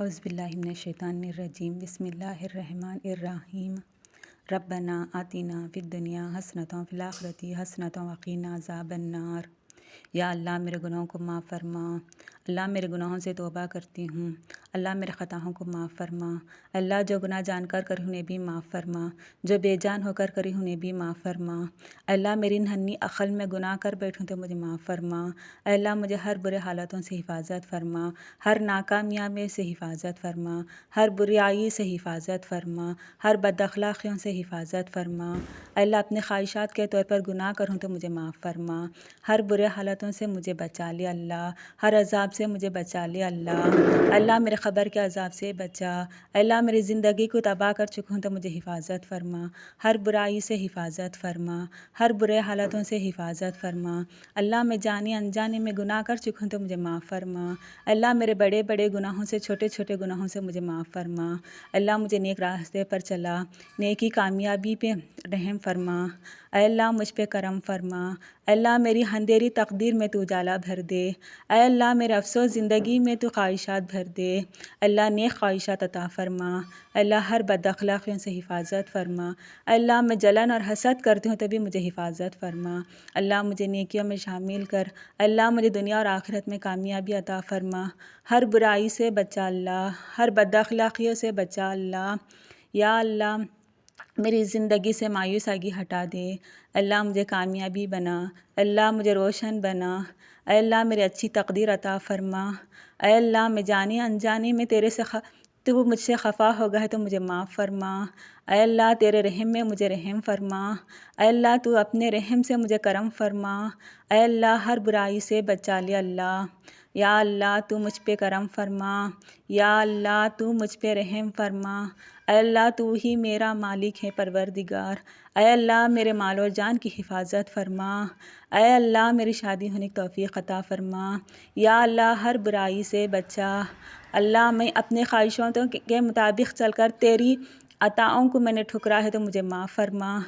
اعوذ باللہ من الشیطان الرجیم، بسم اللہ الرحمن الرحیم۔ ربنا آتینا فی الدنیا حسنتوں فی الاخرۃ حسنۃ وقینا عذاب النار۔ یا اللہ میرے گناہوں کو معاف فرما۔ اللہ میرے گناہوں سے توبہ کرتی ہوں۔ اللہ میرے خطاؤں کو معاف فرما۔ اللہ جو گناہ جان کر کری انہیں بھی معاف فرما۔ جو بے جان ہو کر کری انہیں بھی معاف فرما۔ اللہ میری ننھی عقل میں گناہ کر بیٹھوں تو مجھے معاف فرما۔ اللہ مجھے ہر برے حالتوں سے حفاظت فرما۔ ہر ناکامیابی سے حفاظت فرما۔ ہر بریائی سے حفاظت فرما۔ ہر بد اخلاقیوں سے حفاظت فرما۔ اللہ اپنے خواہشات کے طور پر گناہ کروں تو مجھے معاف فرما۔ ہر برے حالتوں سے مجھے بچا لے اللہ۔ ہر عذاب سے مجھے بچا لے اللہ۔ اللہ میرے خبر کے عذاب سے بچا۔ اللہ میری زندگی کو تباہ کر چکوں تو مجھے حفاظت فرما۔ ہر برائی سے حفاظت فرما۔ ہر برے حالتوں سے حفاظت فرما۔ اللہ میں جانے انجانے میں گناہ کر چکوں تو مجھے معاف فرما۔ اللہ میرے بڑے بڑے گناہوں سے، چھوٹے چھوٹے گناہوں سے مجھے معاف فرما۔ اللہ مجھے نیک راستے پر چلا۔ نیکی کامیابی پہ رحم فرما۔ اے اللہ مجھ پہ کرم فرما۔ اے اللہ میری اندھیری تقدیر میں تو اجالا بھر دے۔ اے اللہ میرے افسوس زندگی میں تو خواہشات بھر دے۔ اللہ نیک خواہشات عطا فرما۔ اے اللہ ہر بد اخلاقیوں سے حفاظت فرما۔ اے اللہ میں جلن اور حسد کرتی ہوں تبھی مجھے حفاظت فرما۔ اللہ مجھے نیکیوں میں شامل کر۔ اللہ مجھے دنیا اور آخرت میں کامیابی عطا فرما۔ ہر برائی سے بچا اللہ۔ ہر بد اخلاقیوں سے بچا اللہ۔ یا اللہ میری زندگی سے مایوس آگی ہٹا دے۔ اللہ مجھے کامیابی بنا۔ اللہ مجھے روشن بنا۔ اے اللہ میری اچھی تقدیر عطا فرما۔ اے اللہ میں جانے انجانے میں تیرے سے خ، تو مجھ سے خفا ہو گئے تو مجھے معاف فرما۔ اے اللہ تیرے رحم میں مجھے رحم فرما۔ اے اللہ تو اپنے رحم سے مجھے کرم فرما۔ اے اللہ ہر برائی سے بچا لے اللہ۔ یا اللہ تو مجھ پہ کرم فرما۔ یا اللہ تو مجھ پہ رحم فرما۔ اے اللہ، تو ہی میرا مالک ہے، پروردگار۔ اے اللہ، میرے مال و جان کی حفاظت فرما۔ اے اللہ، میری شادی ہونے کی توفیق عطا فرما۔ یا اللہ، ہر برائی سے بچا۔ اللہ، میں اپنے خواہشوں کے مطابق چل کر تیری عطاؤں کو میں نے ٹھکرا ہے تو مجھے معاف فرما۔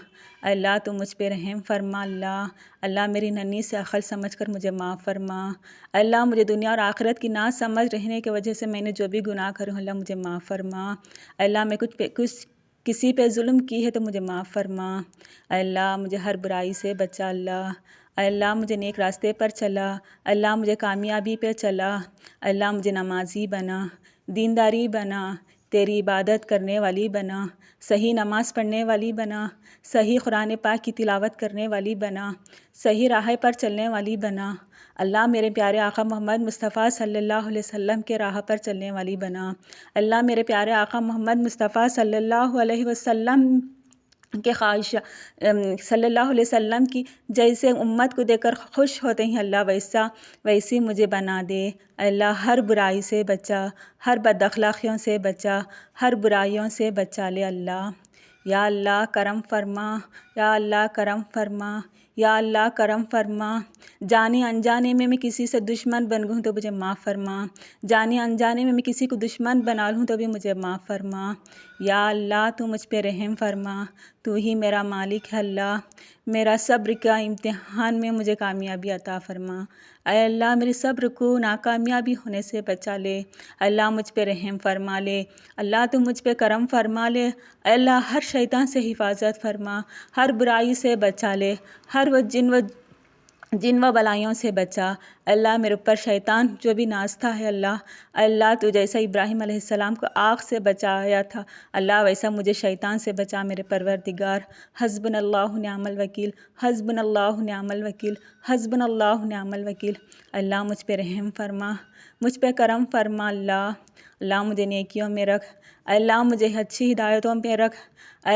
اللہ تو مجھ پہ رحم فرما۔ اللہ اللہ میری ننی سے عقل سمجھ کر مجھے معاف فرما۔ اللہ مجھے دنیا اور آخرت کی نہ سمجھ رہنے کی وجہ سے میں نے جو بھی گناہ کروں اللہ مجھے معاف فرما۔ اللہ میں کچھ پہ، کچھ کسی پہ ظلم کی ہے تو مجھے معاف فرما۔ اللہ مجھے ہر برائی سے بچا۔ اللہ اللہ مجھے نیک راستے پر چلا۔ اللہ مجھے کامیابی پہ چلا۔ اللہ مجھے نمازی بنا، دینداری بنا۔ تیری عبادت کرنے والی بنا، صحیح نماز پڑھنے والی بنا، صحیح قرآن پاک کی تلاوت کرنے والی بنا، صحیح راہ پر چلنے والی بنا، اللہ میرے پیارے آقا محمد مصطفیٰ صلی اللہ علیہ وسلم کے راہ پر چلنے والی بنا، اللہ میرے پیارے آقا محمد مصطفیٰ صلی اللہ علیہ وسلم کے خواہش صلی اللہ علیہ وسلم کی جیسے امت کو دیکھ کر خوش ہوتے ہیں، اللہ ویسا، ویسی مجھے بنا دے۔ اللہ ہر برائی سے بچا، ہر بد اخلاقیوں سے بچا، ہر برائیوں سے بچا لے۔ اللہ، یا اللہ کرم فرما، یا اللہ کرم فرما، یا اللہ کرم فرما۔ جانے انجانے میں میں کسی سے دشمن بن گوں تو مجھے معاف فرما۔ جانے انجانے میں میں کسی کو دشمن بنا لوں تو بھی مجھے معاف فرما۔ یا اللہ تو مجھ پہ رحم فرما۔ تو ہی میرا مالک ہے اللہ۔ میرا صبر کا امتحان میں مجھے کامیابی عطا فرما۔ اے اللہ میرے صبر کو ناکامیابی ہونے سے بچا لے۔ اللہ، مجھ پہ رحم فرما لے۔ اللہ، تو مجھ پہ کرم فرما لے۔ اے اللہ، ہر شیطان سے حفاظت فرما۔ ہر برائی سے بچا لے۔ ہر وہ جن و جن و بلائیوں سے بچا۔ اللہ میرے اوپر شیطان جو بھی ناچتا ہے اللہ اللہ تو جیسا ابراہیم علیہ السلام کو آگ سے بچایا تھا، اللہ ویسا مجھے شیطان سے بچا میرے پروردگار۔ حسبن اللہ نعم الوکیل حسبن اللہ نعم الوکیل حسبن اللہ نعم الوکیل۔ اللہ مجھ پہ رحم فرما، مجھ پہ کرم فرما۔ اللہ اللہ مجھے نیکیوں میں رکھ۔ اللہ مجھے اچھی ہدایتوں پہ رکھ۔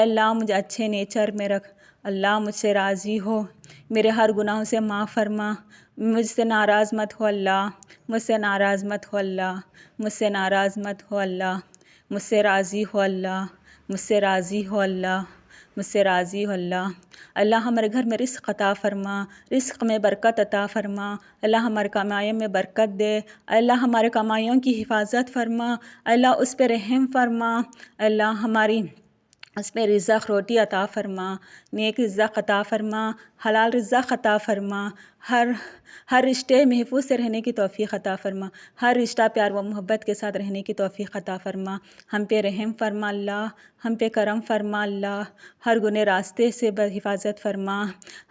اللہ مجھے اچھے نیچر میں رکھ۔ اللہ مجھ سے راضی ہو۔ میرے ہر گناہوں سے معاف فرما۔ مجھ سے ناراض مت ہو اللہ۔ مجھ سے ناراض مت ہو اللہ۔ مجھ سے ناراض مت ہو اللہ۔ مجھ سے راضی ہو اللہ۔ مجھ سے راضی ہو اللہ۔ مجھ سے راضی ہو اللہ۔ اللہ ہمارے گھر میں رزق عطا فرما۔ رزق میں برکت عطا فرما۔ اللہ ہمارے کمائیوں میں برکت دے۔ اللہ ہمارے کمائیوں کی حفاظت فرما۔ اللہ اس پہ رحم فرما۔ اللہ ہماری اس میں رزق روٹی عطا فرما نیک رزق عطا فرما حلال رزق عطا فرما ہر ہر رشتے محفوظ سے رہنے کی توفیق عطا فرما۔ ہر رشتہ پیار و محبت کے ساتھ رہنے کی توفیق عطا فرما۔ ہم پہ رحم فرما اللہ، ہم پہ کرم فرما اللہ۔ ہر گنہ راستے سے حفاظت فرما۔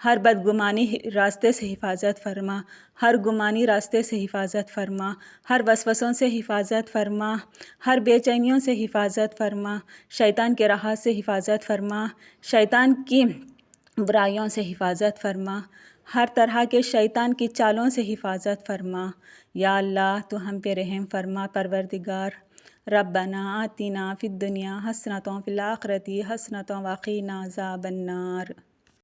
ہر بدگمانی راستے سے حفاظت فرما۔ ہر گمانی راستے سے حفاظت فرما۔ ہر وسوسوں سے حفاظت فرما۔ ہر بے چینیوں سے حفاظت فرما۔ شیطان کے راہ سے حفاظت فرما۔ شیطان کی برائیوں سے حفاظت فرما۔ ہر طرح کے شیطان کی چالوں سے حفاظت فرما۔ یا اللہ، تو ہم پہ رحم فرما، پروردگار۔ ربنا آتنا فی الدنیا حسنتوں فی الآخرتی حسنتوں وقینا عذاب النار۔